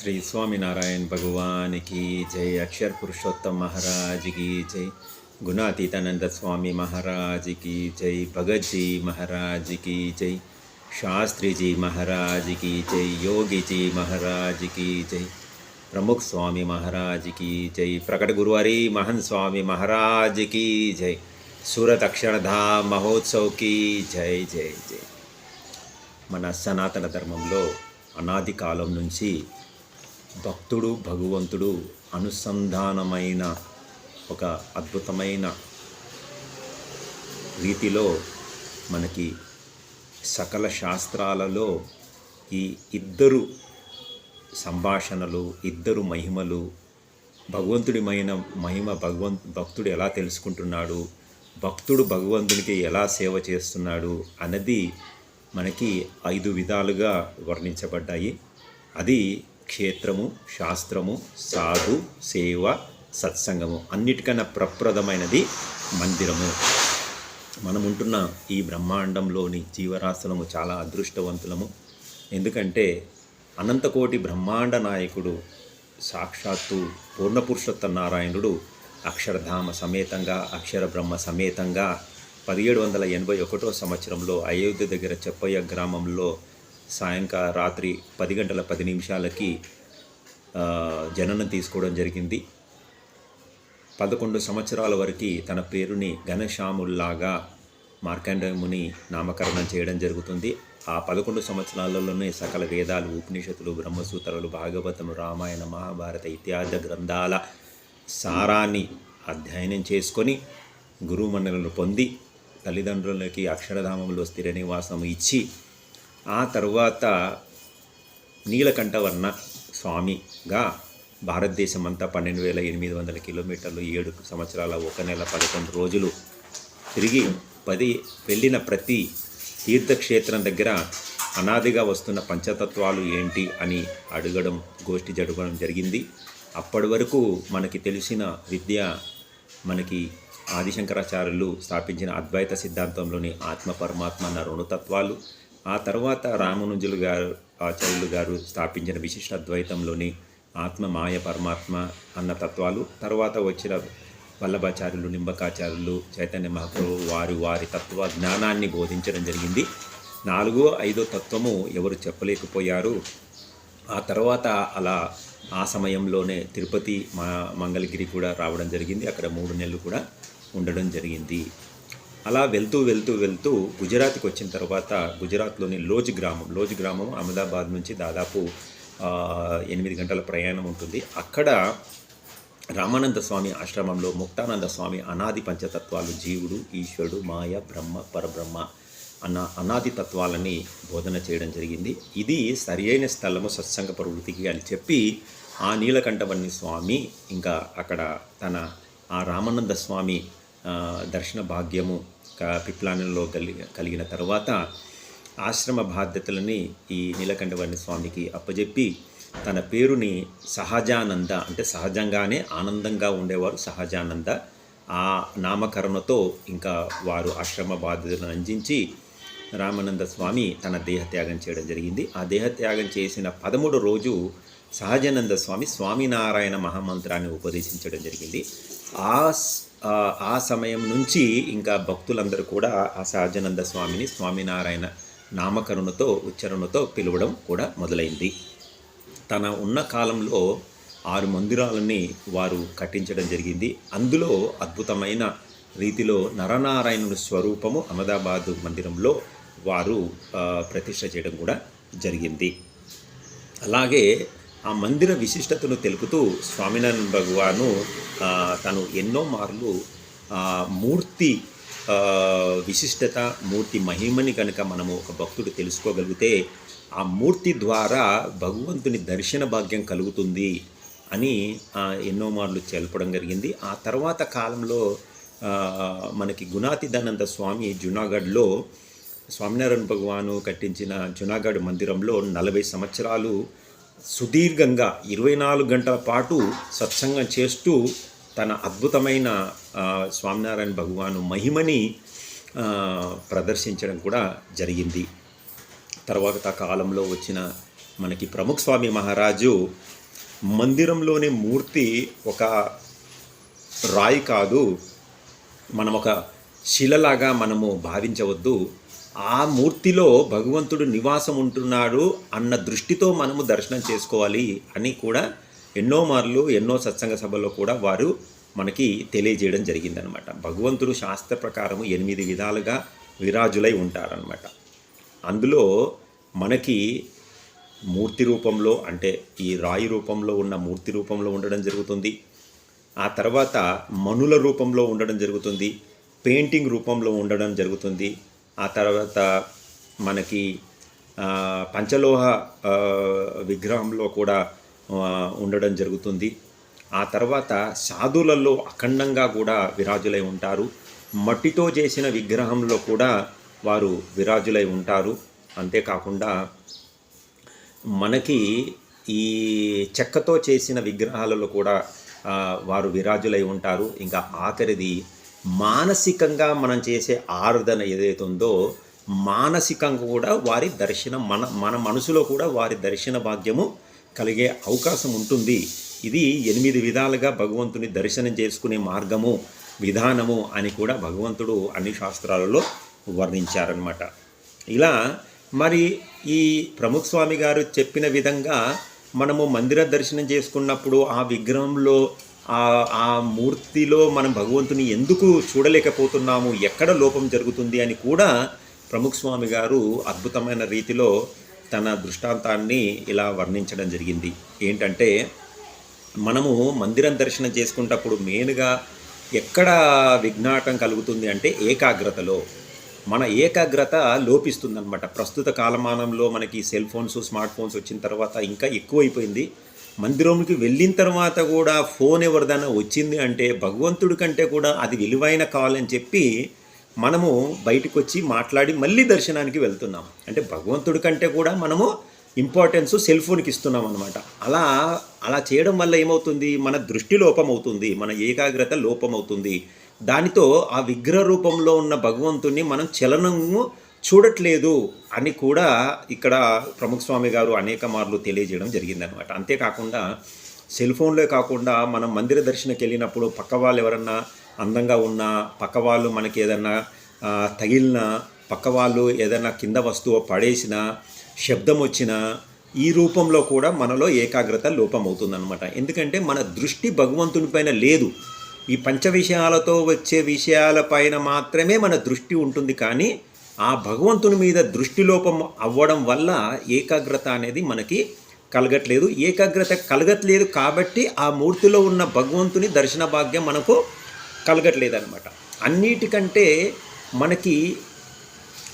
శ్రీ స్వామినారాయణ భగవానికి జై. అక్షర పురుషోత్తం మహారాజ్కి జై. గుణాతీతానంద స్వామి మహారాజుకి జై. భగత్జీ మహారాజ్కి జై. శాస్త్రిజీ మహారాజ్కి జై. యోగిజీ మహారాజ్కి జై. ప్రముఖ స్వామి మహారాజ్కి జై. ప్రకట గురువారి మహన్ స్వామి మహారాజ్కి జై. సూరత్ అక్షరధా మహోత్సవ్కి జై జై జై. మన సనాతన ధర్మంలో అనాది కాలం నుంచి భక్తుడు భగవంతుడు అనుసంధానమైన ఒక అద్భుతమైన రీతిలో మనకి సకల శాస్త్రాలలో ఈ ఇద్దరు సంభాషణలు ఇద్దరు మహిమలు భగవంతుడిమైన మహిమ భగవంత్ భక్తుడు ఎలా తెలుసుకుంటున్నాడు భక్తుడు భగవంతునికి ఎలా సేవ చేస్తున్నాడు అన్నది మనకి ఐదు విధాలుగా వర్ణించబడ్డాయి. అది క్షేత్రము శాస్త్రము సాధు సేవ సత్సంగము అన్నిటికన్నా ప్రప్రదమైనది మందిరము. మనం ఉంటున్న ఈ బ్రహ్మాండంలోని జీవరాశులము చాలా అదృష్టవంతులము. ఎందుకంటే అనంతకోటి బ్రహ్మాండ నాయకుడు సాక్షాత్తు పూర్ణపురుషోత్త నారాయణుడు అక్షరధామ సమేతంగా అక్షర బ్రహ్మ సమేతంగా పదిహేడు వందల ఎనభై ఒకటో సంవత్సరంలో అయోధ్య దగ్గర చెప్పయ్య గ్రామంలో సాయంకాల రాత్రి పది గంటల పది నిమిషాలకి జననం తీసుకోవడం జరిగింది. పదకొండు సంవత్సరాల వరకు తన పేరుని ఘనశ్యాముల్లాగా మార్కండముని నామకరణం చేయడం జరుగుతుంది. ఆ పదకొండు సంవత్సరాలలోనే సకల వేదాలు ఉపనిషత్తులు బ్రహ్మసూత్రాలు భాగవతం రామాయణ మహాభారత ఇత్యాది గ్రంథాల సారాన్ని అధ్యయనం చేసుకొని గురుమండలను పొంది తల్లిదండ్రులకి అక్షరధామంలో స్థిర నివాసం ఇచ్చి ఆ తరువాత నీలకంఠవర్ణ స్వామిగా భారతదేశం అంతా పన్నెండు వేల ఎనిమిది వందల కిలోమీటర్లు ఏడు సంవత్సరాల ఒక నెల పదకొండు రోజులు తిరిగి పది వెళ్ళిన ప్రతి తీర్థక్షేత్రం దగ్గర అనాదిగా వస్తున్న పంచతత్వాలు ఏంటి అని అడగడం గోష్ఠి జరగడం జరిగింది. అప్పటి వరకు మనకి తెలిసిన విద్య మనకి ఆదిశంకరాచార్యులు స్థాపించిన అద్వైత సిద్ధాంతంలోని ఆత్మ పరమాత్మ అన్న రెండు తత్వాలు ఆ తర్వాత రామానుజులు గారు ఆచార్యులు గారు స్థాపించిన విశిష్ట అద్వైతంలోని ఆత్మ మాయ పరమాత్మ అన్న తత్వాలు తర్వాత వచ్చిన వల్లభాచార్యులు నింబకాచార్యులు చైతన్య మహాప్రభు వారి వారి తత్వ జ్ఞానాన్ని బోధించడం జరిగింది. నాలుగో ఐదో తత్వము ఎవరు చెప్పలేకపోయారు. ఆ తర్వాత అలా ఆ సమయంలోనే తిరుపతి మా మంగళగిరి కూడా రావడం జరిగింది. అక్కడ మూడు నెలలు కూడా ఉండడం జరిగింది. అలా వెళ్తూ వెళ్తూ వెళ్తూ గుజరాత్కి వచ్చిన తర్వాత గుజరాత్లోని లోజ్ గ్రామం లోజ్ గ్రామం అహ్మదాబాద్ నుంచి దాదాపు ఎనిమిది గంటల ప్రయాణం ఉంటుంది. అక్కడ రామానంద స్వామి ఆశ్రమంలో ముక్తానంద స్వామి అనాది పంచతత్వాలు జీవుడు ఈశ్వరుడు మాయ బ్రహ్మ పరబ్రహ్మ అన్న అనాది తత్వాలని బోధన చేయడం జరిగింది. ఇది సరి అయిన స్థలము సత్సంగ ప్రవృత్తికి అని చెప్పి ఆ నీలకంఠవన్ని స్వామి ఇంకా అక్కడ తన ఆ రామానంద స్వామి దర్శన భాగ్యము పిప్లానంలో కలిగి కలిగిన తర్వాత ఆశ్రమ బాధ్యతలని ఈ నీలకంఠవర్ణి స్వామికి అప్పజెప్పి తన పేరుని సహజానంద అంటే సహజంగానే ఆనందంగా ఉండేవారు. సహజానంద ఆ నామకరణతో ఇంకా వారు ఆశ్రమ బాధ్యతలను అందించి రామానంద స్వామి తన దేహత్యాగం చేయడం జరిగింది. ఆ దేహత్యాగం చేసిన పదమూడు రోజు సహజానంద స్వామి స్వామినారాయణ మహామంత్రాన్ని ఉపదేశించడం జరిగింది. ఆ ఆ సమయం నుంచి ఇంకా భక్తులందరూ కూడా ఆ సహజానంద స్వామిని స్వామినారాయణ నామకరణతో ఉచ్చరణతో పిలవడం కూడా మొదలైంది. తన ఉన్న కాలంలో ఆరు మందిరాలని వారు కట్టించడం జరిగింది. అందులో అద్భుతమైన రీతిలో నరనారాయణుని స్వరూపము అహ్మదాబాదు మందిరంలో వారు ప్రతిష్ట చేయడం కూడా జరిగింది. అలాగే ఆ మందిర విశిష్టతను తెలుపుతూ స్వామినారాయణ భగవాను తను ఎన్నో మార్లు మూర్తి విశిష్టత మూర్తి మహిమని కనుక మనము ఒక భక్తుడు తెలుసుకోగలిగితే ఆ మూర్తి ద్వారా భగవంతుని దర్శన భాగ్యం కలుగుతుంది అని ఎన్నో మార్లు తెలపడం జరిగింది. ఆ తర్వాత కాలంలో మనకి గుణాతిదానంద స్వామి జునాగఢ్లో స్వామినారాయణ భగవాను కట్టించిన జునాగఢ్ మందిరంలో నలభై సంవత్సరాలు సుదీర్ఘంగా ఇరవై నాలుగు గంటల పాటు సత్సంగం చేస్తూ తన అద్భుతమైన స్వామినారాయణ భగవాను మహిమని ప్రదర్శించడం కూడా జరిగింది. తర్వాత కాలంలో వచ్చిన మనకి ప్రముఖ స్వామి మహారాజు మందిరంలోని మూర్తి ఒక రాయి కాదు మనం ఒక శిలలాగా మనము భావించవద్దు ఆ మూర్తిలో భగవంతుడు నివాసం ఉంటున్నాడు అన్న దృష్టితో మనము దర్శనం చేసుకోవాలి అని కూడా ఎన్నో మార్లు ఎన్నో సత్సంగ సభల్లో కూడా వారు మనకి తెలియజేయడం జరిగిందనమాట. భగవంతుడు శాస్త్ర ప్రకారం ఎనిమిది విధాలుగా విరాజులై ఉంటారనమాట. అందులో మనకి మూర్తి రూపంలో అంటే ఈ రాయి రూపంలో ఉన్న మూర్తి రూపంలో ఉండడం జరుగుతుంది. ఆ తర్వాత మనుల రూపంలో ఉండడం జరుగుతుంది. పెయింటింగ్ రూపంలో ఉండడం జరుగుతుంది. ఆ తర్వాత మనకి పంచలోహ విగ్రహంలో కూడా ఉండడం జరుగుతుంది. ఆ తర్వాత సాధులలో అఖండంగా కూడా విరాజులై ఉంటారు. మట్టితో చేసిన విగ్రహంలో కూడా వారు విరాజులై ఉంటారు. అంతేకాకుండా మనకి ఈ చెక్కతో చేసిన విగ్రహాలలో కూడా వారు విరాజులై ఉంటారు. ఇంకా ఆఖరిది మానసికంగా మనం చేసే ఆరాధన ఏదైతే ఉందో మానసికంగా కూడా వారి దర్శనం మన మన మనసులో కూడా వారి దర్శన భాగ్యము కలిగే అవకాశం ఉంటుంది. ఇది ఎనిమిది విధాలుగా భగవంతుని దర్శనం చేసుకునే మార్గము విధానము అని కూడా భగవంతుడు అన్ని శాస్త్రాలలో వర్ణించారనమాట ఇలా మరి ఈ ప్రముఖ స్వామి గారు చెప్పిన విధంగా మనము మందిర దర్శనం చేసుకున్నప్పుడు ఆ విగ్రహంలో ఆ ఆ మూర్తిలో మనం భగవంతుని ఎందుకు చూడలేకపోతున్నాము? ఎక్కడ లోపం జరుగుతుంది అని కూడా ప్రముఖ స్వామి గారు అద్భుతమైన రీతిలో తన దృష్టాంతాన్ని ఇలా వర్ణించడం జరిగింది. ఏంటంటే మనము మందిరం దర్శనం చేసుకున్నప్పుడు మెయిన్గా ఎక్కడ విఘ్నాటం కలుగుతుంది అంటే ఏకాగ్రతలో. మన ఏకాగ్రత లోపిస్తుందన్నమాట. ప్రస్తుత కాలమానంలో మనకి సెల్ ఫోన్స్ స్మార్ట్ ఫోన్స్ వచ్చిన తర్వాత ఇంకా ఎక్కువైపోయింది. మందిరంకి వెళ్ళిన తర్వాత కూడా ఫోన్ ఎవరిదైనా వచ్చింది అంటే భగవంతుడి కంటే కూడా అది విలువైన కాల్ అని చెప్పి మనము బయటకు వచ్చి మాట్లాడి మళ్ళీ దర్శనానికి వెళ్తున్నాం. అంటే భగవంతుడి కంటే కూడా మనము ఇంపార్టెన్స్ సెల్ ఫోన్కి ఇస్తున్నాం అనమాట అలా అలా చేయడం వల్ల ఏమవుతుంది? మన దృష్టి లోపం అవుతుంది మన ఏకాగ్రత లోపం అవుతుంది దానితో ఆ విగ్రహ రూపంలో ఉన్న భగవంతుణ్ణి మనం చలనము చూడట్లేదు అని కూడా ఇక్కడ ప్రముఖ స్వామి గారు అనేక మార్లు తెలియజేయడం జరిగిందనమాట అంతేకాకుండా సెల్ ఫోన్లే కాకుండా మనం మందిర దర్శనకి వెళ్ళినప్పుడు పక్క వాళ్ళు ఎవరన్నా అందంగా ఉన్నా పక్క వాళ్ళు మనకి ఏదన్నా తగిలిన తగిలినా పక్క వాళ్ళు ఏదైనా కింద వస్తువు పడేసినా శబ్దం వచ్చినా ఈ రూపంలో కూడా మనలో ఏకాగ్రత లోపం అవుతుందన్నమాట ఎందుకంటే మన దృష్టి భగవంతుని పైన లేదు. ఈ పంచ విషయాలతో వచ్చే విషయాలపైన మాత్రమే మన దృష్టి ఉంటుంది కానీ ఆ భగవంతుని మీద దృష్టిలోపం అవ్వడం వల్ల ఏకాగ్రత అనేది మనకి కలగట్లేదు. ఏకాగ్రత కలగట్లేదు కాబట్టి ఆ మూర్తిలో ఉన్న భగవంతుని దర్శన భాగ్యం మనకు కలగట్లేదు అనమాట అన్నిటికంటే మనకి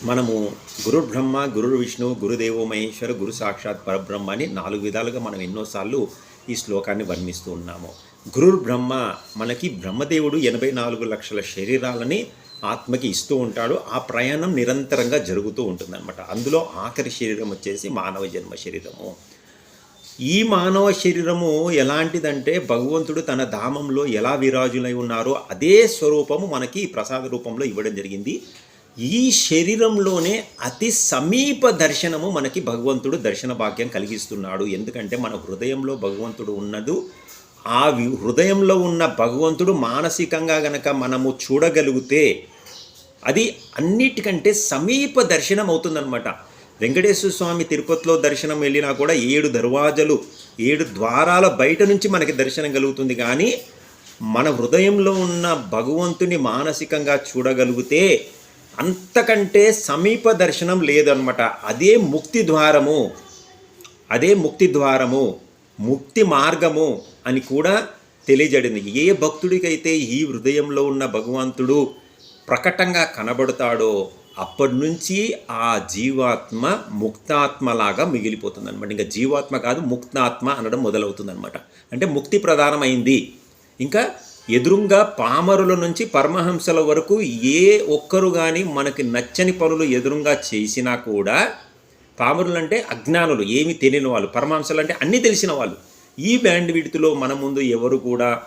మనము గురు బ్రహ్మ గురు విష్ణు గురుదేవో మహేశ్వర గురు సాక్షాత్ పరబ్రహ్మ అని నాలుగు విధాలుగా మనం ఎన్నోసార్లు ఈ శ్లోకాన్ని వర్ణిస్తూ ఉన్నాము. గురు బ్రహ్మ మనకి బ్రహ్మదేవుడు ఎనభై నాలుగు లక్షల శరీరాలని ఆత్మకి ఇస్తూ ఉంటాడు. ఆ ప్రయాణం నిరంతరంగా జరుగుతూ ఉంటుందన్నమాట. అందులో ఆఖరి శరీరం వచ్చేసి మానవ జన్మ శరీరము. ఈ మానవ శరీరము ఎలాంటిదంటే భగవంతుడు తన ధామంలో ఎలా విరాజులై ఉన్నారో అదే స్వరూపము మనకి ప్రసాద రూపంలో ఇవ్వడం జరిగింది. ఈ శరీరంలోనే అతి సమీప దర్శనము మనకి భగవంతుడు దర్శన భాగ్యం కలిగిస్తున్నాడు. ఎందుకంటే మన హృదయంలో భగవంతుడు ఉన్నదు. ఆ వి- హృదయంలో ఉన్న భగవంతుడు మానసికంగా గనక మనము చూడగలిగితే అది అన్నిటికంటే సమీప దర్శనం అవుతుందన్నమాట. వెంకటేశ్వర స్వామి తిరుపతిలో దర్శనం వెళ్ళినా కూడా ఏడు దర్వాజలు ఏడు ద్వారాల బయట నుంచి మనకి దర్శనం కలుగుతుంది. కానీ మన హృదయంలో ఉన్న భగవంతుని మానసికంగా చూడగలిగితే అంతకంటే సమీప దర్శనం లేదన్నమాట. అదే ముక్తి ద్వారము అదే ముక్తి ద్వారము ముక్తి మార్గము అని కూడా తెలియజడింది. ఏ భక్తుడికైతే ఈ హృదయంలో ఉన్న భగవంతుడు ప్రకటంగా కనబడతాడో అప్పటి నుంచి ఆ జీవాత్మ ముక్తాత్మలాగా మిగిలిపోతుంది అనమాట ఇంకా జీవాత్మ కాదు ముక్తాత్మ అనడం మొదలవుతుంది అనమాట అంటే ముక్తి ప్రధానమైంది. ఇంకా ఎదురుంగా పామరుల నుంచి పరమహంసల వరకు ఏ ఒక్కరు కానీ మనకి నచ్చని పనులు ఎదురుంగా చేసినా కూడా పామరులు అంటే అజ్ఞానులు ఏమి తెలియని వాళ్ళు. పరమహంసలు అంటే అన్నీ తెలిసిన వాళ్ళు. ఈ బ్యాండ్ విడుతులో మన ముందు ఎవరు కూడా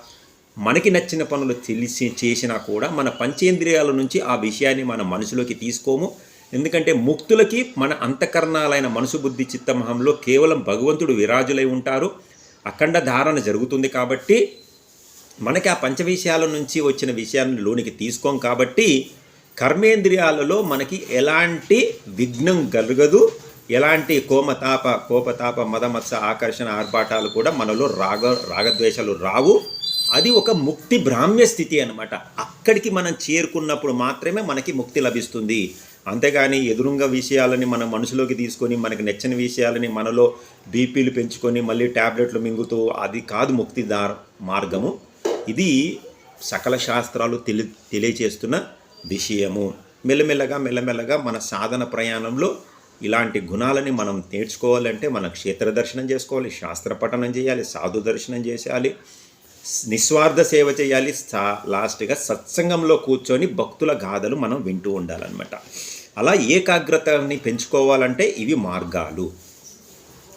మనకి నచ్చిన పనులు తెలిసి చేసినా కూడా మన పంచేంద్రియాల నుంచి ఆ విషయాన్ని మన మనసులోకి తీసుకోము. ఎందుకంటే ముక్తులకి మన అంతఃకరణాలైన మనసు బుద్ధి చిత్తమహంలో కేవలం భగవంతుడు విరాజులై ఉంటారు. అఖండ ధారణ జరుగుతుంది కాబట్టి మనకి ఆ పంచ విషయాల నుంచి వచ్చిన విషయాన్ని లోనికి తీసుకోం కాబట్టి కర్మేంద్రియాలలో మనకి ఎలాంటి విఘ్నం కలగదు. ఎలాంటి కోమతాప కోపతాప మదమత్స ఆకర్షణ ఆర్భాటాలు కూడా మనలో రాగ రాగద్వేషాలు రావు. అది ఒక ముక్తి భ్రామ్య స్థితి అనమాట అక్కడికి మనం చేరుకున్నప్పుడు మాత్రమే మనకి ముక్తి లభిస్తుంది. అంతేగాని ఎదురుంగ విషయాలని మన మనసులోకి తీసుకొని మనకి నచ్చని విషయాలని మనలో బీపీలు పెంచుకొని మళ్ళీ ట్యాబ్లెట్లు మింగుతూ అది కాదు ముక్తి దార్ మార్గము. ఇది సకల శాస్త్రాలు తెలి తెలియచేస్తున్న విషయము. మెల్లమెల్లగా మెల్లమెల్లగా మన సాధన ప్రయాణంలో ఇలాంటి గుణాలని మనం నేర్చుకోవాలంటే మన క్షేత్ర దర్శనం చేసుకోవాలి శాస్త్ర పఠనం చేయాలి సాధు దర్శనం చేయాలి నిస్వార్థ సేవ చేయాలి సా లాస్ట్గా సత్సంగంలో కూర్చొని భక్తుల గాథలు మనం వింటూ ఉండాలన్నమాట. అలా ఏకాగ్రతని పెంచుకోవాలంటే ఇవి మార్గాలు.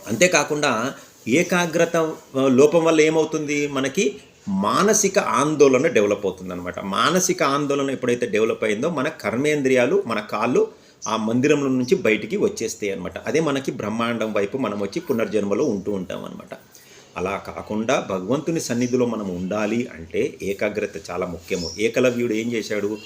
అంతేకాకుండా ఏకాగ్రత లోపం వల్ల ఏమవుతుంది? మనకి మానసిక ఆందోళన డెవలప్ అవుతుందన్నమాట. మానసిక ఆందోళన ఎప్పుడైతే డెవలప్ అయిందో మన కర్మేంద్రియాలు మన కాళ్ళు ఆ మందిరంలో నుంచి బయటికి వచ్చేస్తాయి అనమాట అదే మనకి బ్రహ్మాండం వైపు మనం వచ్చి పునర్జన్మలో ఉంటూ ఉంటాం అనమాట అలా కాకుండా భగవంతుని సన్నిధిలో మనం ఉండాలి అంటే ఏకాగ్రత చాలా ముఖ్యము. ఏకలవ్యుడు ఏం చేశాడు?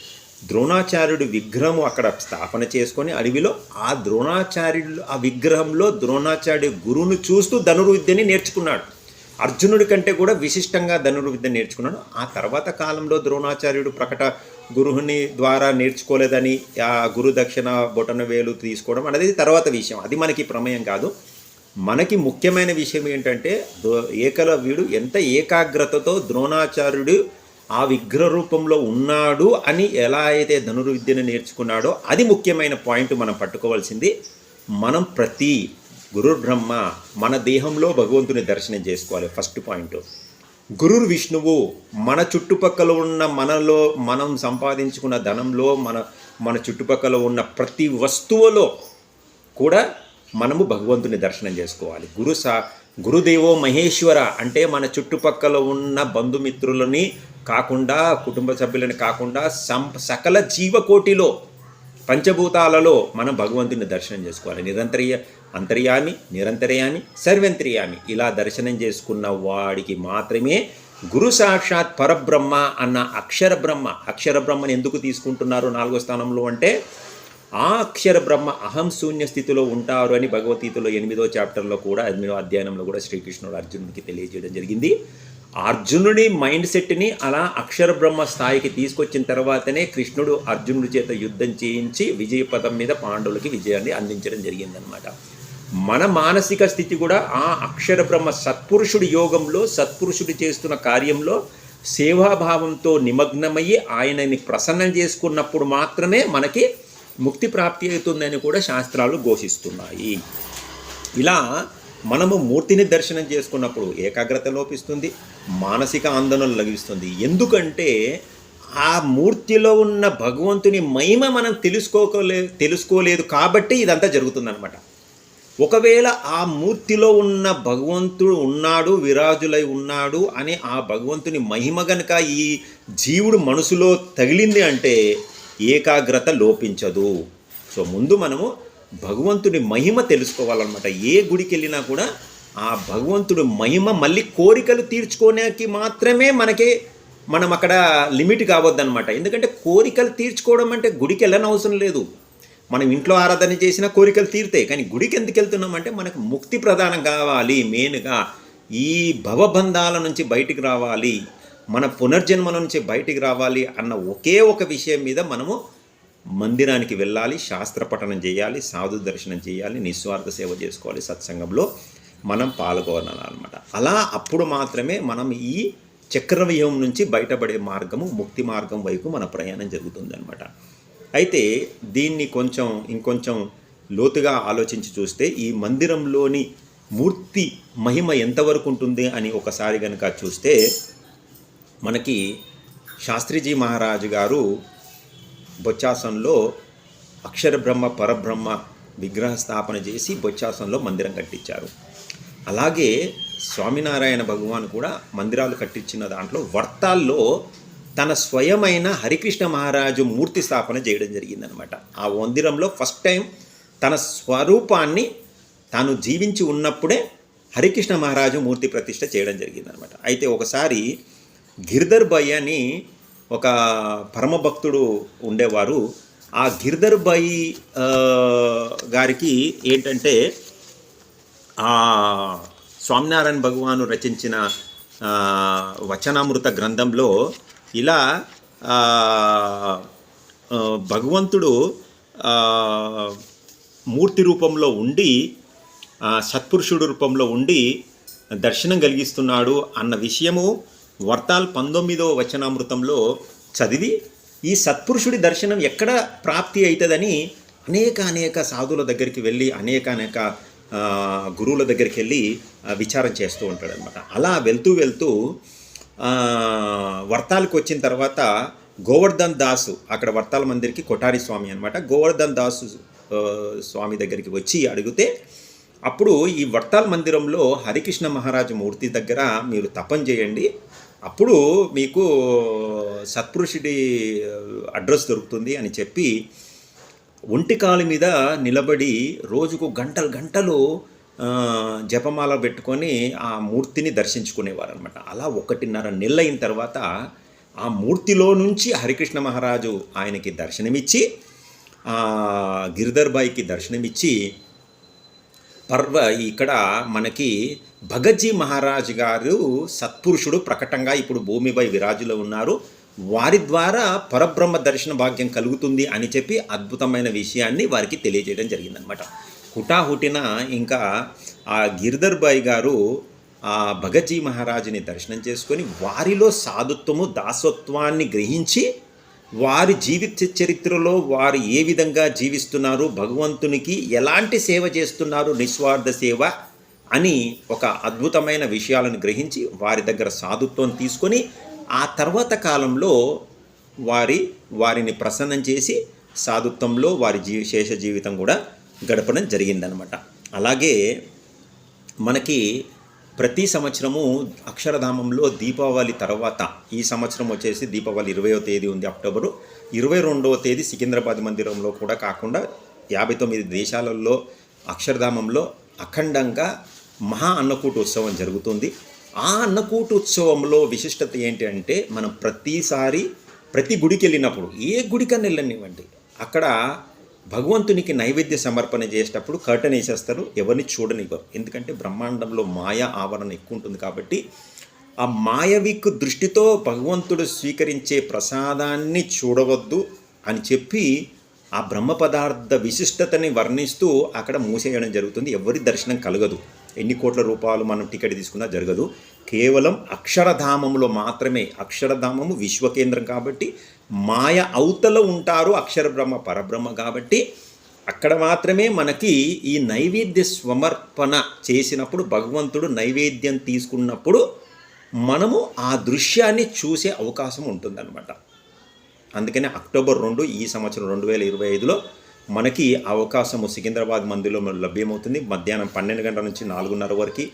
ద్రోణాచార్యుడి విగ్రహం అక్కడ స్థాపన చేసుకొని అడవిలో ఆ ద్రోణాచార్యుడు ఆ విగ్రహంలో ద్రోణాచార్యుడి గురువును చూస్తూ ధనుర్విద్యని నేర్చుకున్నాడు. అర్జునుడి కంటే కూడా విశిష్టంగా ధనుర్విద్య నేర్చుకున్నాడు. ఆ తర్వాత కాలంలో ద్రోణాచార్యుడు ప్రకట గురువుని ద్వారా నేర్చుకోలేదని ఆ గురు దక్షిణ బొటన వేలు తీసుకోవడం అనేది తర్వాత విషయం. అది మనకి ప్రమేయం కాదు. మనకి ముఖ్యమైన విషయం ఏంటంటే దో- ఏకలవ్యుడు ఎంత ఏకాగ్రతతో ద్రోణాచార్యుడు ఆ విగ్రహ రూపంలో ఉన్నాడు అని ఎలా అయితే ధనుర్విద్యను నేర్చుకున్నాడో అది ముఖ్యమైన పాయింట్ మనం పట్టుకోవాల్సింది. మనం ప్రతి గురు బ్రహ్మ మన దేహంలో భగవంతుని దర్శనం చేసుకోవాలి. First point. గురుర్ విష్ణువు మన చుట్టుపక్కల ఉన్న మనలో మనం సంపాదించుకున్న ధనంలో మన మన చుట్టుపక్కల ఉన్న ప్రతి వస్తువులో కూడా మనము భగవంతుని దర్శనం చేసుకోవాలి. గురు సా గురుదేవో మహేశ్వర అంటే మన చుట్టుపక్కల ఉన్న బంధుమిత్రులని కాకుండా కుటుంబ సభ్యులని కాకుండా సం సకల జీవకోటిలో పంచభూతాలలో మనం భగవంతుని దర్శనం చేసుకోవాలి. నిరంతరీయ అంతర్యామి నిరంతర్యామి సర్వంతర్యామి ఇలా దర్శనం చేసుకున్న వాడికి మాత్రమే గురు సాక్షాత్ పరబ్రహ్మ అన్న అక్షర బ్రహ్మ. అక్షర బ్రహ్మని ఎందుకు తీసుకుంటున్నారు నాలుగో స్థానంలో అంటే ఆ అక్షర బ్రహ్మ అహం శూన్య స్థితిలో ఉంటారు అని భగవద్గీతలో ఎనిమిదో చాప్టర్లో కూడా ఎనిమిదో అధ్యయనంలో కూడా శ్రీకృష్ణుడు అర్జునుడికి తెలియజేయడం జరిగింది. అర్జునుడి మైండ్ సెట్ని అలా అక్షర బ్రహ్మ స్థాయికి తీసుకొచ్చిన తర్వాతనే కృష్ణుడు అర్జునుడి చేత యుద్ధం చేయించి విజయ పదం మీద పాండవులకి విజయాన్ని అందించడం జరిగిందనమాట మన మానసిక స్థితి కూడా ఆ అక్షర బ్రహ్మ సత్పురుషుడి యోగంలో సత్పురుషుడు చేస్తున్న కార్యంలో సేవాభావంతో నిమగ్నమయ్యి ఆయనని ప్రసన్నం చేసుకున్నప్పుడు మాత్రమే మనకి ముక్తి ప్రాప్తి అవుతుందని కూడా శాస్త్రాలు ఘోషిస్తున్నాయి. ఇలా మనము మూర్తిని దర్శనం చేసుకున్నప్పుడు ఏకాగ్రత లోపిస్తుంది మానసిక ఆందోళన లభిస్తుంది. ఎందుకంటే ఆ మూర్తిలో ఉన్న భగవంతుని మహిమ మనం తెలుసుకోకలే తెలుసుకోలేదు కాబట్టి ఇదంతా జరుగుతుందన్నమాట. ఒకవేళ ఆ మూర్తిలో ఉన్న భగవంతుడు ఉన్నాడు విరాజులై ఉన్నాడు అని ఆ భగవంతుని మహిమ గనక ఈ జీవుడు మనసులో తగిలింది అంటే ఏకాగ్రత లోపించదు. సో ముందు మనము భగవంతుడి మహిమ తెలుసుకోవాలన్నమాట. ఏ గుడికి వెళ్ళినా కూడా ఆ భగవంతుడు మహిమ మళ్ళీ కోరికలు తీర్చుకోడానికి మాత్రమే మనకి మనం అక్కడ లిమిట్ కావద్దనమాట ఎందుకంటే కోరికలు తీర్చుకోవడం అంటే గుడికి వెళ్ళని అవసరం లేదు. మనం ఇంట్లో ఆరాధన చేసిన కోరికలు తీరుతాయి. కానీ గుడికి ఎందుకు వెళ్తున్నాం అంటే మనకు ముక్తి ప్రదానం కావాలి మెయిన్గా. ఈ భవబంధాల నుంచి బయటికి రావాలి. మన పునర్జన్మ నుంచి బయటికి రావాలి అన్న ఒకే ఒక విషయం మీద మనము మందిరానికి వెళ్ళాలి శాస్త్ర పఠనం చేయాలి సాధు దర్శనం చేయాలి నిస్వార్థ సేవ చేసుకోవాలి సత్సంగంలో మనం పాల్గొనాలన్నమాట. అలా అప్పుడు మాత్రమే మనం ఈ చక్రవ్యూహం నుంచి బయటపడే మార్గము ముక్తి మార్గం వైపు మన ప్రయాణం జరుగుతుందన్నమాట. అయితే దీన్ని కొంచెం ఇంకొంచెం లోతుగా ఆలోచించి చూస్తే ఈ మందిరంలోని మూర్తి మహిమ ఎంతవరకు ఉంటుంది అని ఒకసారి కనుక చూస్తే మనకి శాస్త్రిజీ మహారాజు గారు బొచ్చాసంలో అక్షరబ్రహ్మ పరబ్రహ్మ విగ్రహ స్థాపన చేసి బొచ్చాసంలో మందిరం కట్టించారు. అలాగే స్వామినారాయణ భగవాన్ కూడా మందిరాలు కట్టించిన దాంట్లో వర్తాల్లో తన స్వయమైన హరికృష్ణ మహారాజు మూర్తి స్థాపన చేయడం జరిగిందనమాట ఆ మందిరంలో ఫస్ట్ టైం తన స్వరూపాన్ని తాను జీవించి ఉన్నప్పుడే హరికృష్ణ మహారాజు మూర్తి ప్రతిష్ట చేయడం జరిగిందనమాట అయితే ఒకసారి గిర్ధర్ బై అని ఒక పరమభక్తుడు ఉండేవారు. ఆ గిర్ధర్ బై గారికి ఏంటంటే ఆ స్వామినారాయణ భగవాను రచించిన వచనామృత గ్రంథంలో ఇలా భగవంతుడు మూర్తి రూపంలో ఉండి సత్పురుషుడు రూపంలో ఉండి దర్శనం కలిగిస్తున్నాడు అన్న విషయము వర్తాల్ పంతొమ్మిదవ వచనామృతంలో చదివి ఈ సత్పురుషుడి దర్శనం ఎక్కడ ప్రాప్తి అవుతుందని అనేక అనేక సాధువుల దగ్గరికి వెళ్ళి అనేక అనేక గురువుల దగ్గరికి వెళ్ళి విచారం చేస్తూ ఉంటాడనమాట అలా వెళ్తూ వెళ్తూ వర్తాలకు వచ్చిన తర్వాత గోవర్ధన్ దాసు అక్కడ వర్తాల మందిరికి కొఠారి స్వామి అనమాట గోవర్ధన్ దాసు స్వామి దగ్గరికి వచ్చి అడిగితే అప్పుడు ఈ వర్తాల్ మందిరంలో హరికృష్ణ మహారాజు మూర్తి దగ్గర మీరు తపం చేయండి. అప్పుడు మీకు సత్పురుషుడి అడ్రస్ దొరుకుతుంది అని చెప్పి ఒంటికాలు మీద నిలబడి రోజుకు గంటలు గంటలు జపమాల పెట్టుకొని ఆ మూర్తిని దర్శించుకునేవారు అనమాట అలా ఒకటిన్నర నెలలైన తర్వాత ఆ మూర్తిలో నుంచి హరికృష్ణ మహారాజు ఆయనకి దర్శనమిచ్చి ఆ, గిరిధర్ బాయికి దర్శనమిచ్చి పర్వ ఇక్కడ మనకి భగత్జీ మహారాజ్ గారు సత్పురుషుడు ప్రకటంగా ఇప్పుడు భూమిపై విరాజులో ఉన్నారు. వారి ద్వారా పరబ్రహ్మ దర్శన భాగ్యం కలుగుతుంది అని చెప్పి అద్భుతమైన విషయాన్ని వారికి తెలియజేయడం జరిగిందనమాట హుటాహుటిన ఇంకా ఆ గిరిధర్ బాయ్ గారు ఆ భగజీ మహారాజుని దర్శనం చేసుకొని వారిలో సాధుత్వము దాసత్వాన్ని గ్రహించి వారి జీవిత చరిత్రలో వారు ఏ విధంగా జీవిస్తున్నారు భగవంతునికి ఎలాంటి సేవ చేస్తున్నారు నిస్వార్థ సేవ అని ఒక అద్భుతమైన విషయాలను గ్రహించి వారి దగ్గర సాధుత్వం తీసుకొని ఆ తర్వాత కాలంలో వారి వారిని ప్రసన్నం చేసి సాధుత్వంలో వారి జీ శేష జీవితం కూడా గడపడం జరిగిందనమాట. అలాగే మనకి ప్రతి సంవత్సరము అక్షరధామంలో దీపావళి తర్వాత ఈ సంవత్సరం వచ్చేసి దీపావళి ఇరవయో తేదీ ఉంది అక్టోబరు. ఇరవై రెండవ తేదీ సికింద్రాబాద్ మందిరంలో కూడా కాకుండా యాభై తొమ్మిది దేశాలలో అక్షరధామంలో అఖండంగా మహా అన్నకూట ఉత్సవం జరుగుతుంది. ఆ అన్నకూట ఉత్సవంలో విశిష్టత ఏంటి అంటే మనం ప్రతిసారి ప్రతి గుడికి వెళ్ళినప్పుడు ఏ గుడికన్నా వెళ్ళనివ్వండి. అక్కడ భగవంతునికి నైవేద్య సమర్పణ చేసేటప్పుడు కర్టన్ వేసేస్తారు ఎవరిని చూడనివ్వరు. ఎందుకంటే బ్రహ్మాండంలో మాయా ఆవరణ ఎక్కువ ఉంటుంది కాబట్టి ఆ మాయవికు దృష్టితో భగవంతుడు స్వీకరించే ప్రసాదాన్ని చూడవద్దు అని చెప్పి ఆ బ్రహ్మ పదార్థ విశిష్టతని వర్ణిస్తూ అక్కడ మూసేయడం జరుగుతుంది. ఎవరి దర్శనం కలగదు. ఎన్ని కోట్ల రూపాయలు మనం టికెట్ తీసుకున్నా జరగదు. కేవలం అక్షరధామంలో మాత్రమే అక్షరధామము విశ్వకేంద్రం కాబట్టి మాయ అవతల ఉంటారు అక్షర బ్రహ్మ పరబ్రహ్మ కాబట్టి అక్కడ మాత్రమే మనకి ఈ నైవేద్య సమర్పణ చేసినప్పుడు భగవంతుడు నైవేద్యం తీసుకున్నప్పుడు మనము ఆ దృశ్యాన్ని చూసే అవకాశం ఉంటుందన్నమాట. అందుకనే అక్టోబర్ రెండు ఈ సంవత్సరం రెండు వేల ఇరవై ఐదులో మనకి అవకాశము సికింద్రాబాద్ మందిలో లభ్యమవుతుంది. మధ్యాహ్నం పన్నెండు గంటల నుంచి నాలుగున్నర వరకు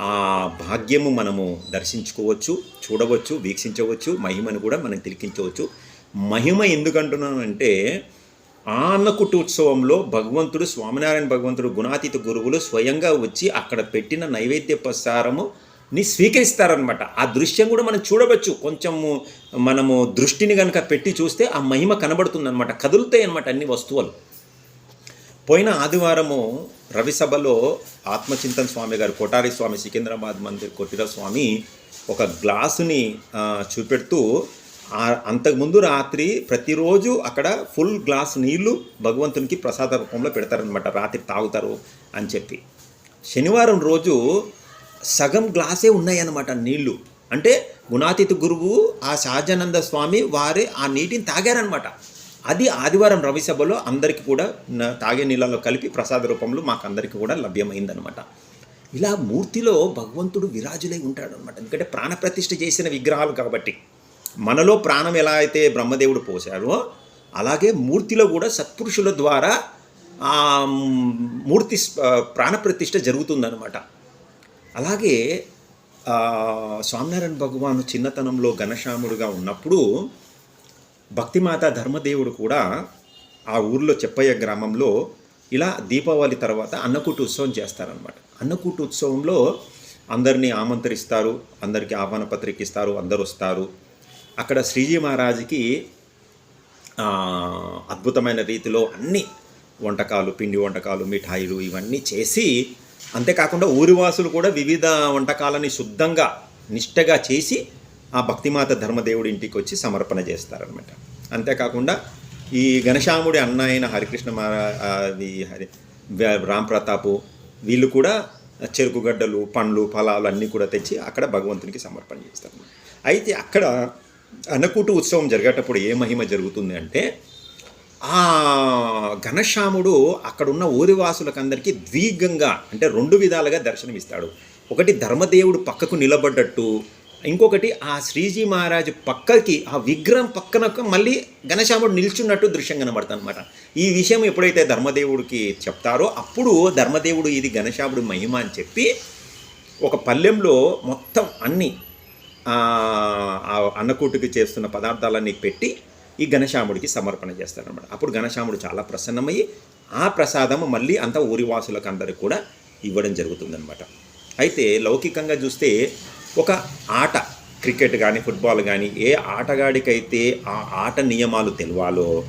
ఆ భాగ్యము మనము దర్శించుకోవచ్చు చూడవచ్చు వీక్షించవచ్చు మహిమను కూడా మనం తిలికించవచ్చు. మహిమ ఎందుకంటున్నానంటే ఆ ఉత్సవంలో భగవంతుడు స్వామినారాయణ భగవంతుడు గుణాతీత గురువులు స్వయంగా వచ్చి అక్కడ పెట్టిన నైవేద్య ప్రసారము ని స్వీకరిస్తారనమాట ఆ దృశ్యం కూడా మనం చూడవచ్చు. కొంచెము మనము దృష్టిని కనుక పెట్టి చూస్తే ఆ మహిమ కనబడుతుంది అనమాట కదులుతాయి అనమాట అన్ని వస్తువులు. పోయిన ఆదివారము రవిసభలో ఆత్మచింతన్ స్వామి గారు కొటారి స్వామి సికింద్రాబాద్ మందిర్ కొట్టిర స్వామి ఒక గ్లాసుని చూపెడుతూ అంతకుముందు రాత్రి ప్రతిరోజు అక్కడ ఫుల్ గ్లాస్ నీళ్ళు భగవంతునికి ప్రసాద రూపంలో పెడతారనమాట రాత్రి తాగుతారు అని చెప్పి. శనివారం రోజు సగం గ్లాసే ఉన్నాయన్నమాట నీళ్ళు. అంటే గుణాతీత గురువు ఆ సహజానంద స్వామి వారి ఆ నీటిని తాగారనమాట అది ఆదివారం రవిసభలో అందరికీ కూడా తాగే నీళ్ళలో కలిపి ప్రసాద రూపంలో మాకు అందరికీ కూడా లభ్యమైందనమాట ఇలా మూర్తిలో భగవంతుడు విరాజులై ఉంటాడు అనమాట ఎందుకంటే ప్రాణప్రతిష్ఠ చేసిన విగ్రహాలు కాబట్టి. మనలో ప్రాణం ఎలా అయితే బ్రహ్మదేవుడు పోశారో అలాగే మూర్తిలో కూడా సత్పురుషుల ద్వారా ఆ మూర్తి ప్రాణప్రతిష్ఠ జరుగుతుందనమాట అలాగే స్వామినారాయణ భగవాను చిన్నతనంలో ఘనశ్యాముడుగా ఉన్నప్పుడు భక్తిమాత ధర్మదేవుడు కూడా ఆ ఊర్లో చెప్పయ్య గ్రామంలో ఇలా దీపావళి తర్వాత అన్నకూట ఉత్సవం చేస్తారనమాట అన్నకూట ఉత్సవంలో అందరినీ ఆమంత్రిస్తారు అందరికీ ఆహ్వాన పత్రిక ఇస్తారు అందరు వస్తారు అక్కడ శ్రీజీ మహారాజుకి అద్భుతమైన రీతిలో అన్ని వంటకాలు పిండి వంటకాలు మిఠాయిలు ఇవన్నీ చేసి అంతేకాకుండా ఊరివాసులు కూడా వివిధ వంటకాలని శుద్ధంగా నిష్టగా చేసి ఆ భక్తిమాత ధర్మదేవుడి ఇంటికి వచ్చి సమర్పణ చేస్తారనమాట అంతేకాకుండా ఈ ఘనశ్యాముడి అన్న అయిన హరికృష్ణ మహారా అది హరి రామ్ ప్రతాపు వీళ్ళు కూడా చెరుకుగడ్డలు పండ్లు ఫలాలు అన్నీ కూడా తెచ్చి అక్కడ భగవంతునికి సమర్పణ చేస్తారు అయితే అక్కడ అన్నకూటు ఉత్సవం జరిగేటప్పుడు ఏ మహిమ జరుగుతుంది అంటే ఆ ఘనశ్యాముడు అక్కడున్న ఊరివాసులకు అందరికీ ద్విగంగా అంటే రెండు విధాలుగా దర్శనమిస్తాడు. ఒకటి ధర్మదేవుడు పక్కకు నిలబడ్డట్టు ఇంకొకటి ఆ శ్రీజీ మహారాజు పక్కకి ఆ విగ్రహం పక్కన మళ్ళీ ఘనశ్యాముడు నిల్చున్నట్టు దృశ్యం కనబడుతుంది అనమాట ఈ విషయం ఎప్పుడైతే ధర్మదేవుడికి చెప్తారో అప్పుడు ధర్మదేవుడు ఇది ఘనశ్యాముడి మహిమ అని చెప్పి ఒక పల్లెంలో మొత్తం అన్ని అన్నకూటుకి చేస్తున్న పదార్థాలన్నీ పెట్టి ఈ ఘనశ్యాముడికి సమర్పణ చేస్తారనమాట అప్పుడు ఘనశ్యాముడు చాలా ప్రసన్నమయ్యి ఆ ప్రసాదము మళ్ళీ అంత ఊరివాసులకు అందరికి కూడా ఇవ్వడం జరుగుతుందన్నమాట. అయితే లౌకికంగా చూస్తే ఒక ఆట క్రికెట్ కానీ ఫుట్బాల్ కానీ ఏ ఆటగాడికైతే ఆ ఆట నియమాలు తెలవాలో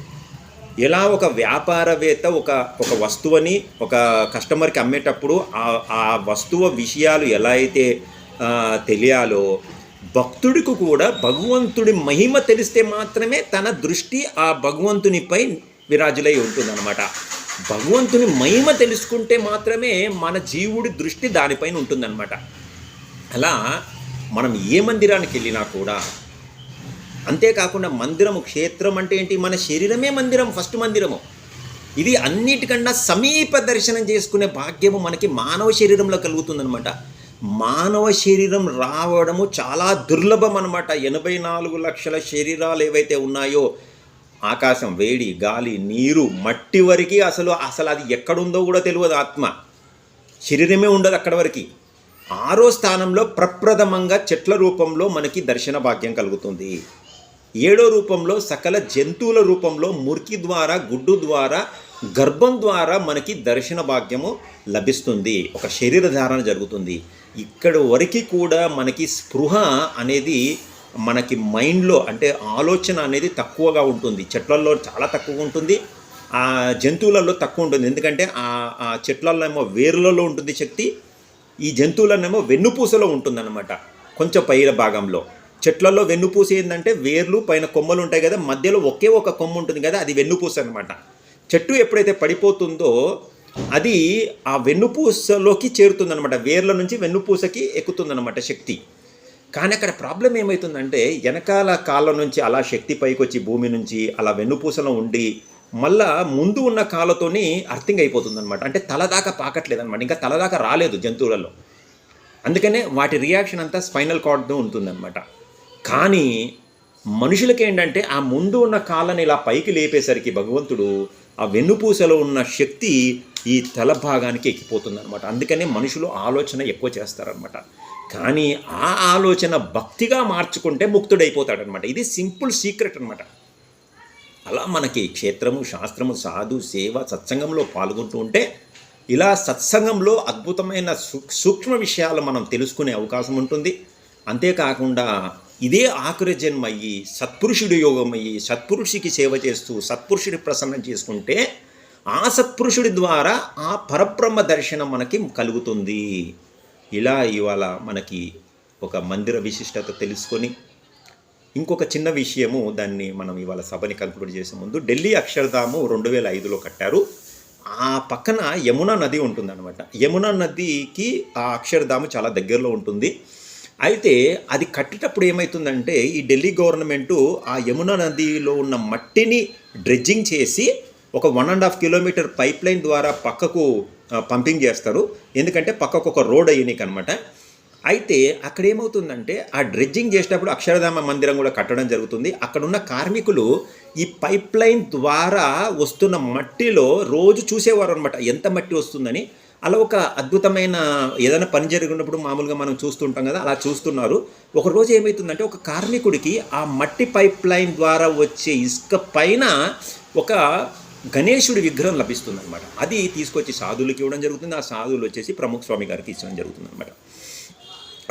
ఎలా ఒక వ్యాపారవేత్త ఒక ఒక వస్తువుని ఒక కస్టమర్కి అమ్మేటప్పుడు ఆ ఆ వస్తువు విషయాలు ఎలా అయితే తెలియాలో భక్తుడికి కూడా భగవంతుడి మహిమ తెలిస్తే మాత్రమే తన దృష్టి ఆ భగవంతునిపై విరాజులై ఉంటుందన్నమాట. భగవంతుని మహిమ తెలుసుకుంటే మాత్రమే మన జీవుడి దృష్టి దానిపైన ఉంటుందన్నమాట. అలా మనం ఏ మందిరానికి వెళ్ళినా కూడా అంతేకాకుండా మందిరము క్షేత్రం అంటే ఏంటి? మన శరీరమే మందిరం ఫస్ట్ మందిరము. ఇది అన్నిటికన్నా సమీప దర్శనం చేసుకునే భాగ్యము మనకి మానవ శరీరంలో కలుగుతుందనమాట మానవ శరీరం రావడము చాలా దుర్లభం అనమాట ఎనభై నాలుగు లక్షల శరీరాలు ఏవైతే ఉన్నాయో ఆకాశం వేడి గాలి నీరు మట్టి వరకు అసలు అసలు అది ఎక్కడుందో కూడా తెలియదు ఆత్మ. శరీరమే ఉండదు అక్కడ వరకు. ఆరో స్థానంలో ప్రప్రథమంగా చెట్ల రూపంలో మనకి దర్శన భాగ్యం కలుగుతుంది. ఏడో రూపంలో సకల జంతువుల రూపంలో మురికి ద్వారా గుడ్డు ద్వారా గర్భం ద్వారా మనకి దర్శన భాగ్యము లభిస్తుంది. ఒక శరీర ధారణ జరుగుతుంది. ఇక్కడ వరకు కూడా మనకి స్పృహ అనేది మనకి మైండ్లో అంటే ఆలోచన అనేది తక్కువగా ఉంటుంది. చెట్లలో చాలా తక్కువ ఉంటుంది. ఆ జంతువులలో తక్కువ ఉంటుంది. ఎందుకంటే ఆ ఆ చెట్లలో ఏమో వేర్లలో ఉంటుంది శక్తి. ఈ జంతువులనేమో వెన్నుపూసలో ఉంటుందన్నమాట. కొంచెం పైన భాగంలో. చెట్లలో వెన్నుపూస ఏంటంటే వేర్లు పైన కొమ్మలు ఉంటాయి కదా మధ్యలో ఒకే ఒక కొమ్మ ఉంటుంది కదా అది వెన్నుపూస అనమాట చెట్టు ఎప్పుడైతే పడిపోతుందో అది ఆ వెన్నుపూసలోకి చేరుతుందనమాట వేర్ల నుంచి వెన్నుపూసకి ఎక్కుతుందనమాట శక్తి. కానీ అక్కడ ప్రాబ్లం ఏమవుతుందంటే వెనకాల కాళ్ళ నుంచి అలా శక్తి పైకి వచ్చి భూమి నుంచి అలా వెన్నుపూసలో ఉండి మళ్ళా ముందు ఉన్న కాళ్ళతోని అర్థింగ్ అయిపోతుందనమాట అంటే తల దాకా పాకట్లేదు అనమాట ఇంకా తల దాకా రాలేదు జంతువులలో. అందుకనే వాటి రియాక్షన్ అంతా స్పైనల్ కార్డ్తో ఉంటుందన్నమాట. కానీ మనుషులకి ఏంటంటే ఆ ముందు ఉన్న కాళ్ళని ఇలా పైకి లేపేసరికి భగవంతుడు ఆ వెన్నుపూసలో ఉన్న శక్తి ఈ తల భాగానికి ఎక్కిపోతుందనమాట అందుకనే మనుషులు ఆలోచన ఎక్కువ చేస్తారనమాట కానీ ఆ ఆలోచన భక్తిగా మార్చుకుంటే ముక్తుడైపోతాడనమాట ఇది సింపుల్ సీక్రెట్ అనమాట అలా మనకి క్షేత్రము శాస్త్రము సాధు సేవ సత్సంగంలో పాల్గొంటూ ఉంటే ఇలా సత్సంగంలో అద్భుతమైన సూ- సూక్ష్మ విషయాలు మనం తెలుసుకునే అవకాశం ఉంటుంది. అంతేకాకుండా ఇదే ఆఖరి జన్మ అయ్యి సత్పురుషుడి యోగం అయ్యి సత్పురుషుడికి సేవ చేస్తూ సత్పురుషుడి ప్రసన్నం చేసుకుంటే ఆ సత్పురుషుడి ద్వారా ఆ పరబ్రహ్మ దర్శనం మనకి కలుగుతుంది. ఇలా ఇవాళ మనకి ఒక మందిర విశిష్టత తెలుసుకొని ఇంకొక చిన్న విషయము దాన్ని మనం ఇవాళ సభని కంక్లూడ్ చేసే ముందు ఢిల్లీ అక్షరధాము రెండు వేల ఐదులో కట్టారు. ఆ పక్కన యమునా నది ఉంటుందన్నమాట. యమునా నదికి ఆ అక్షరధాము చాలా దగ్గరలో ఉంటుంది. అయితే అది కట్టేటప్పుడు ఏమవుతుందంటే ఈ ఢిల్లీ గవర్నమెంటు ఆ యమునా నదిలో ఉన్న మట్టిని డ్రెడ్జింగ్ చేసి ఒక one and half kilometre pipe line ద్వారా పక్కకు పంపింగ్ చేస్తారు. ఎందుకంటే పక్కకు ఒక రోడ్ అయ్యనీకి అనమాట అయితే అక్కడ ఏమవుతుందంటే ఆ డ్రెడ్జింగ్ చేసేటప్పుడు అక్షరధామ మందిరం కూడా కట్టడం జరుగుతుంది. అక్కడున్న కార్మికులు ఈ పైప్ లైన్ ద్వారా వస్తున్న మట్టిలో రోజు చూసేవారు అనమాట ఎంత మట్టి వస్తుందని? అలా ఒక అద్భుతమైన ఏదైనా పని జరిగినప్పుడు మామూలుగా మనం చూస్తుంటాం కదా అలా చూస్తున్నారు. ఒకరోజు ఏమవుతుందంటే ఒక కార్మికుడికి ఆ మట్టి పైప్ లైన్ ద్వారా వచ్చే ఇసుక పైన ఒక గణేశుడి విగ్రహం లభిస్తుంది అనమాట అది తీసుకొచ్చి సాధువులకి ఇవ్వడం జరుగుతుంది ఆ సాధువులు వచ్చేసి ప్రముఖ స్వామి గారికి ఇచ్చడం జరుగుతుందన్నమాట.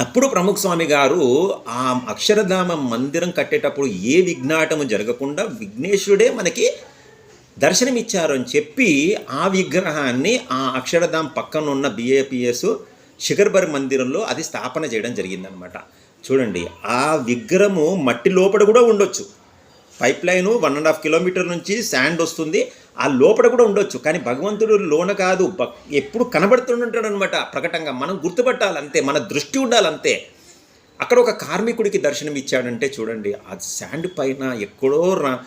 అప్పుడు ప్రముఖ స్వామి గారు ఆ అక్షరధామ మందిరం కట్టేటప్పుడు ఏ విఘ్నాటము జరగకుండా విఘ్నేశ్వరుడే మనకి దర్శనమిచ్చారు అని చెప్పి ఆ విగ్రహాన్ని ఆ అక్షరధామ్ పక్కన ఉన్న బిఏపిఎస్ శిఖర్బర్ మందిరంలో అది స్థాపన చేయడం జరిగిందనమాట చూడండి ఆ విగ్రహము మట్టి లోపల కూడా ఉండొచ్చు. Pipe line one and half kilometre నుంచి శాండ్ వస్తుంది ఆ లోపల కూడా ఉండొచ్చు. కానీ భగవంతుడు లోన కాదు ఎప్పుడు కనబడుతుంటాడు అనమాట ప్రకటంగా. మనం గుర్తుపట్టాలి అంతే మన దృష్టి ఉండాలంతే అక్కడ ఒక కార్మికుడికి దర్శనం ఇచ్చాడంటే చూడండి ఆ శాండ్ పైన ఎక్కడో రా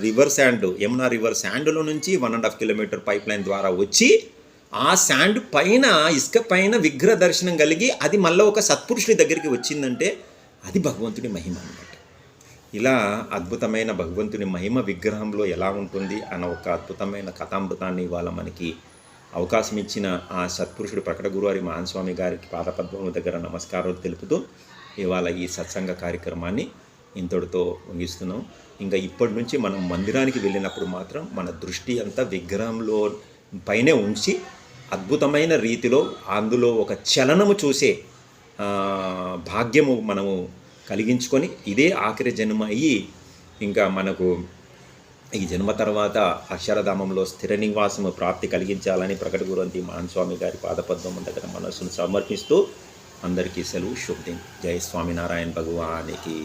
రివర్ శాండ్ యమునా రివర్ శాండ్లో నుంచి one and half kilometre pipe line ద్వారా వచ్చి ఆ శాండ్ పైన ఇసుక పైన విగ్రహ దర్శనం కలిగి అది మళ్ళీ ఒక సత్పురుషుడి దగ్గరికి వచ్చిందంటే అది భగవంతుడి మహిమ అనమాట ఇలా అద్భుతమైన భగవంతుని మహిమ విగ్రహంలో ఎలా ఉంటుంది అన్న ఒక అద్భుతమైన కథామృతాన్ని ఇవాళ మనకి అవకాశం ఇచ్చిన ఆ సత్పురుషుడు ప్రకట గురువారి మహాస్వామి గారికి పాదపద్మముల దగ్గర నమస్కారాలు తెలుపుతూ ఇవాళ ఈ సత్సంగ కార్యక్రమాన్ని ఇంతటితో ముగిస్తున్నాం. ఇంకా ఇప్పటి నుంచి మనం మందిరానికి వెళ్ళినప్పుడు మాత్రం మన దృష్టి అంతా విగ్రహంలో పైనే ఉంచి అద్భుతమైన రీతిలో అందులో ఒక చలనము చూసే భాగ్యము మనము కలిగించుకొని ఇదే ఆఖరి జన్మ అయ్యి ఇంకా మనకు ఈ జన్మ తర్వాత అక్షరధామంలో స్థిర నివాసము ప్రాప్తి కలిగించాలని ప్రకట గురంతి మహాన్స్వామి గారి పాదపద్మం దగ్గర మనస్సును సమర్పిస్తూ అందరికీ సెలవు శుభదిన్. జయ స్వామినారాయణ భగవానికి